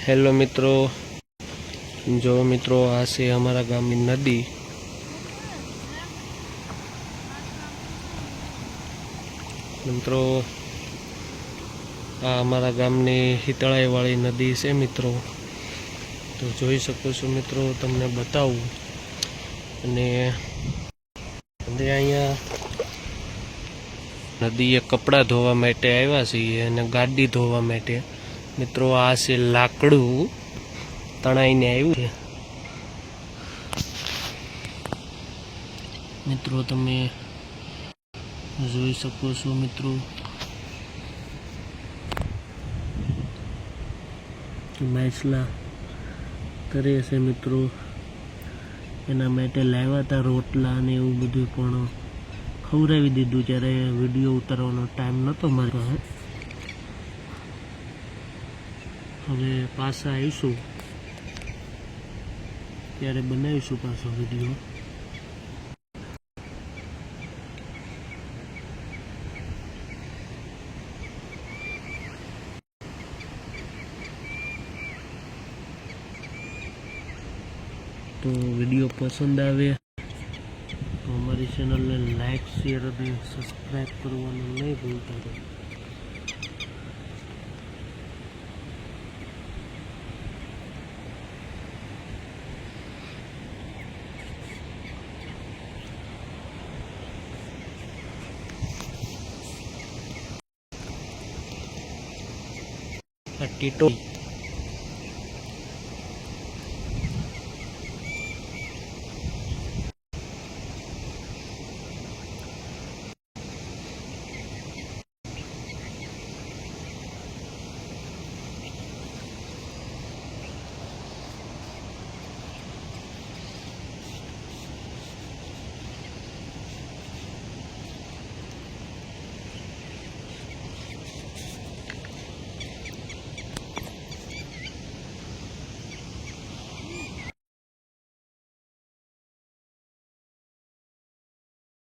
Hello મિત્રો. જો મિત્રો આ છે અમારા ગામની નદી. મિત્રો, આ અમારા ગામની હિતળાઈવાળી નદી છે મિત્રો. તો જોઈ શકો છો મિત્રો, તમને બતાવું. અને અહીંયા નદીએ કપડાં ધોવા માટે આવ્યા છીએ અને ગાડી ધોવા માટે. મિત્રો, આ છે લાકડું તણાઈને આવ્યું છે. મિત્રો, તમે જોઈ શકો છો, મિત્રો. માછલા કરે છે, મિત્રો. એના માટે લાવ્યા હતા રોટલા અને એવું બધું પણ ખવડાવી દીધું. જ્યારે વીડિયો ઉતારવાનો ટાઈમ નહોતો મારી હવે પાછા આવીશું. ત્યારે બનાવીશું પાછો વીડિયો તો વીડિયો પસંદ આવે. તો અમારી ચેનલને લાઈક શેર અને સબસ્ક્રાઈબ કરવાનું નહીં ભૂલતા 32